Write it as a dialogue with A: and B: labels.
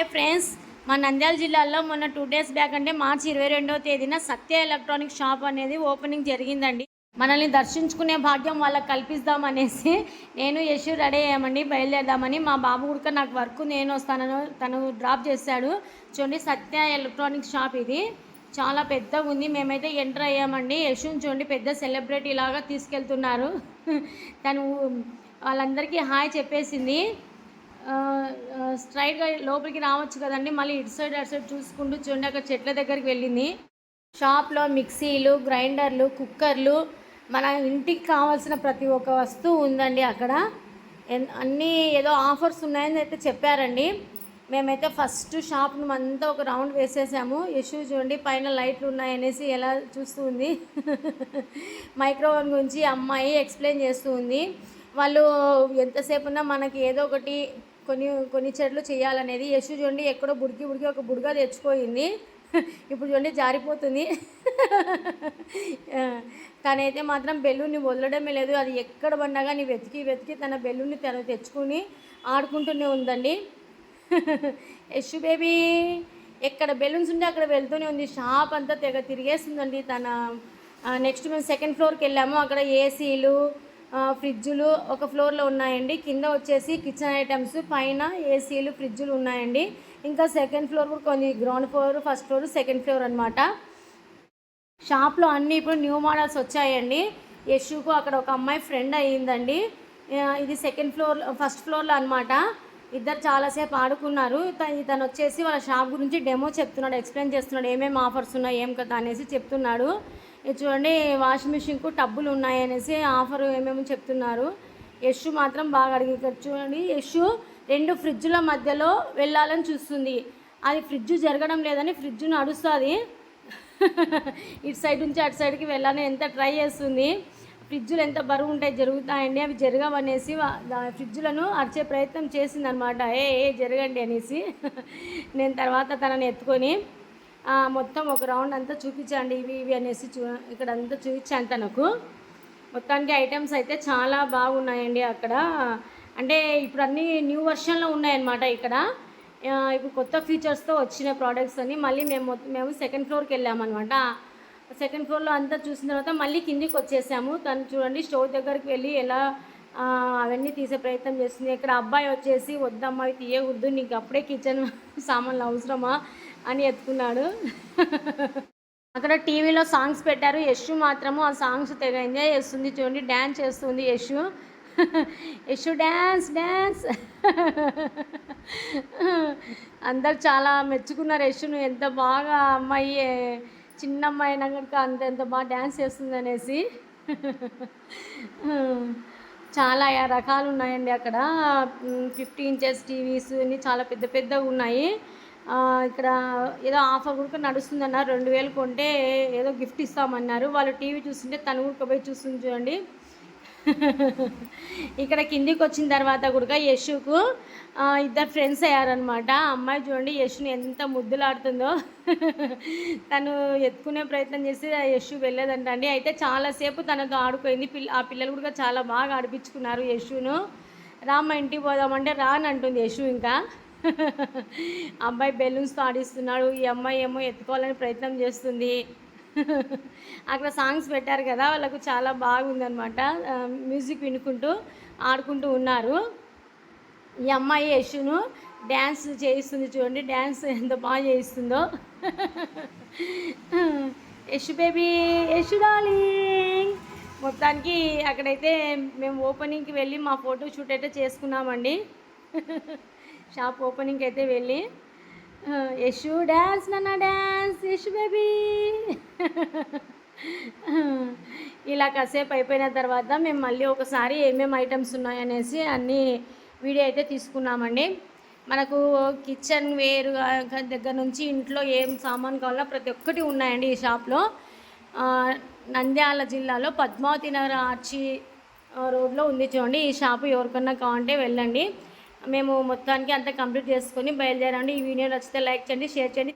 A: Hi friends మా నంద్యాల జిల్లాలో మొన్న టూ డేస్ బ్యాక్ అంటే మార్చి ఇరవై రెండవ తేదీన సత్య ఎలక్ట్రానిక్ షాప్ అనేది ఓపెనింగ్ జరిగిందండి. మనల్ని దర్శించుకునే భాగ్యం వాళ్ళకి కల్పిస్తామనేసి నేను యశు రెడీ అయ్యామండి. బయలుదేరదామని మా బాబు కూడా నాకు వర్క్ నేను వస్తానని తను డ్రాప్ చేశాడు. చూడండి సత్య ఎలక్ట్రానిక్ షాప్ ఇది. చాలా పెద్దగా ఉంది. మేమైతే ఎంటర్ అయ్యామండి. యశుని చూడండి పెద్ద సెలబ్రిటీ లాగా తీసుకెళ్తున్నారు. తను వాళ్ళందరికీ హాయ్ చెప్పేసింది. స్ట్రైట్గా లోపలికి రావచ్చు కదండి. మళ్ళీ ఇటు సైడ్ అటు సైడ్ చూసుకుంటూ చూడండి. అక్కడ చెట్ల దగ్గరికి వెళ్ళింది. షాప్లో మిక్సీలు గ్రైండర్లు కుక్కర్లు మన ఇంటికి కావాల్సిన ప్రతి ఒక్క వస్తువు ఉందండి అక్కడ. అన్నీ ఏదో ఆఫర్స్ ఉన్నాయని అయితే చెప్పారండి. మేమైతే ఫస్ట్ షాప్ అంతా ఒక రౌండ్ వేసేసాము. యశు చూడండి పైన లైట్లు ఉన్నాయనేసి ఎలా చూస్తూ ఉంది. మైక్రోవన్ గురించి అమ్మాయి ఎక్స్ప్లెయిన్ చేస్తూ ఉంది. వాళ్ళు ఎంతసేపు ఉన్నా మనకి ఏదో ఒకటి కొన్ని కొన్ని చెట్లు చేయాలనేది. యశు చూడండి ఎక్కడో బుడికి బుడికి ఒక బుడగా తెచ్చిపోయింది. ఇప్పుడు చూడండి జారిపోతుంది. తనైతే మాత్రం బెలూన్ని వదలడమే లేదు. అది ఎక్కడ పడినా కానీ వెతికి వెతికి తన బెలూన్ని తను తెచ్చుకుని ఆడుకుంటూనే ఉందండి. యశు బేబీ ఎక్కడ బెలూన్స్ ఉంటే అక్కడ వెళ్తూనే ఉంది. షాప్ అంతా తెగ తిరిగేస్తుందండి తన. నెక్స్ట్ మేము సెకండ్ ఫ్లోర్కి వెళ్ళాము. అక్కడ ఏసీలు ఫ్రిడ్జులు ఒక ఫ్లోర్లో ఉన్నాయండి. కింద వచ్చేసి కిచెన్ ఐటమ్స్ పైన ఏసీలు ఫ్రిడ్జులు ఉన్నాయండి. ఇంకా సెకండ్ ఫ్లోర్ కూడా కొన్ని ground floor first floor second floor అనమాట షాప్లో అన్నీ ఇప్పుడు న్యూ మోడల్స్ వచ్చాయండి. యశుకు అక్కడ ఒక అమ్మాయి ఫ్రెండ్ అయ్యిందండి. ఇది సెకండ్ ఫ్లోర్ ఫస్ట్ ఫ్లోర్లో అనమాట ఇద్దరు చాలాసేపు ఆడుకున్నారు. తను వచ్చేసి వాళ్ళ షాప్ గురించి డెమో చెప్తున్నాడు ఎక్స్ప్లెయిన్ చేస్తున్నాడు ఏమేమి ఆఫర్స్ ఉన్నాయి ఏం కదా అనేసి చెప్తున్నాడు. చూడండి వాషింగ్ మిషన్కు టబ్బులు ఉన్నాయి అనేసి ఆఫర్ ఏమేమి చెప్తున్నారు. యశు మాత్రం బాగా అడిగి చూడండి యశు రెండు ఫ్రిడ్జ్ల మధ్యలో వెళ్ళాలని చూస్తుంది. అది ఫ్రిడ్జ్ జరగడం లేదని ఫ్రిడ్జ్ నడుస్తుంది. ఇటు సైడ్ నుంచి అటు సైడ్కి వెళ్ళాలని ఎంత ట్రై చేస్తుంది. ఫ్రిడ్జ్లు ఎంత బరువు ఉంటాయి జరుగుతాయండి అవి జరగవనేసి ఫ్రిడ్జ్లను అరిచే ప్రయత్నం చేసిందనమాట. ఏ ఏ జరగండి అనేసి. నేను తర్వాత తనని ఎత్తుకొని మొత్తం ఒక రౌండ్ అంతా చూపించండి. ఇవి ఇవి అనేసి చూ ఇక్కడ అంతా చూపించాను తనకు. మొత్తానికి ఐటమ్స్ అయితే చాలా బాగున్నాయండి అక్కడ. అంటే ఇప్పుడు అన్నీ న్యూ వర్షన్లో ఉన్నాయన్నమాట ఇక్కడ. ఇప్పుడు కొత్త ఫీచర్స్తో వచ్చిన ప్రోడక్ట్స్ అని మళ్ళీ మేము మొత్తం- మేము సెకండ్ ఫ్లోర్కి వెళ్ళామన్నమాట. సెకండ్ ఫ్లోర్లో అంతా చూసిన తర్వాత మళ్ళీ కిందికి వచ్చేసాము. తను చూడండి స్టోర్ దగ్గరికి వెళ్ళి ఎలా అవన్నీ తీసే ప్రయత్నం చేస్తుంది. ఇక్కడ అబ్బాయి వచ్చేసి వద్దమ్మా అవి తీయకూడదు నీకు అప్పుడే కిచెన్ సామాన్లు అవసరమా? అని ఎత్తుకున్నాడు. అక్కడ టీవీలో సాంగ్స్ పెట్టారు. యశు మాత్రము ఆ సాంగ్స్ తెగ ఎంజాయ్ చేస్తుంది. చూడండి డ్యాన్స్ చేస్తుంది యశు. యశు డ్యాన్స్ డ్యాన్స్ అందరు చాలా మెచ్చుకున్నారు యశును. ఎంత బాగా అమ్మాయి చిన్న అమ్మాయి అయినా కనుక అంత ఎంత బాగా డ్యాన్స్ చేస్తుంది అనేసి. చాలా రకాలు ఉన్నాయండి అక్కడ. ఫిఫ్టీ ఇంచెస్ టీవీస్ అన్ని చాలా పెద్ద పెద్దగా ఉన్నాయి. ఇక్కడ ఏదో ఆఫర్ కూడా నడుస్తుందన్నారు. రెండు వేలు కొంటే ఏదో గిఫ్ట్ ఇస్తామన్నారు. వాళ్ళు టీవీ చూస్తుంటే తను కూడా పోయి చూస్తుంది చూడండి. ఇక్కడ కిందికి వచ్చిన తర్వాత కూడా యశుకు ఇద్దరు ఫ్రెండ్స్ అయ్యారనమాట అమ్మాయి చూడండి యశుని ఎంత ముద్దులాడుతుందో. తను ఎత్తుకునే ప్రయత్నం చేసి ఆ యశు వెళ్ళేదంట అండి. అయితే చాలాసేపు తనతో ఆడుకోయింది పిల్ల ఆ పిల్లలు కూడా చాలా బాగా ఆడిపించుకున్నారు యశును. రామ్మ ఇంటికి పోదామంటే రాని అంటుంది యశు ఇంకా. అబ్బాయి బెలూన్స్తో ఆడిస్తున్నాడు. ఈ అమ్మాయి ఏమో ఎత్తుకోవాలని ప్రయత్నం చేస్తుంది. అక్కడ సాంగ్స్ పెట్టారు కదా వాళ్ళకు చాలా బాగుందనమాట మ్యూజిక్ వినుకుంటూ ఆడుకుంటూ ఉన్నారు. ఈ అమ్మాయి యశును డ్యాన్స్ చేయిస్తుంది చూడండి డ్యాన్స్ ఎంత బాగా చేయిస్తుందో. యశు బేబీ యశు డాలింగ్ మొత్తానికి అక్కడైతే మేము ఓపెనింగ్కి వెళ్ళి మా ఫోటో షూట్ అయితే చేసుకున్నామండి. షాప్ ఓపెనింగ్కి అయితే వెళ్ళి. యశు డ్యాన్స్ నాన్న డ్యాన్స్ యశు బేబీ. ఇలా కాసేపు అయిపోయిన తర్వాత మేము మళ్ళీ ఒకసారి ఏమేమి ఐటమ్స్ ఉన్నాయనేసి అన్నీ వీడియో అయితే తీసుకున్నామండి. మనకు కిచెన్ వేర్ దగ్గర నుంచి ఇంట్లో ఏం సామాన్ కావాలో ప్రతి ఒక్కటి ఉన్నాయండి ఈ షాప్లో. నంద్యాల జిల్లాలో పద్మావతి నగర్ ఆర్చి రోడ్లో ఉంది చూడండి. ఈ షాపు ఎవరికన్నా కావాలంటే వెళ్ళండి. మేము మొత్తానికి అంతా కంప్లీట్ చేసుకొని బయలుదేరండి. ఈ వీడియో నచ్చితే లైక్ చేయండి షేర్ చేయండి.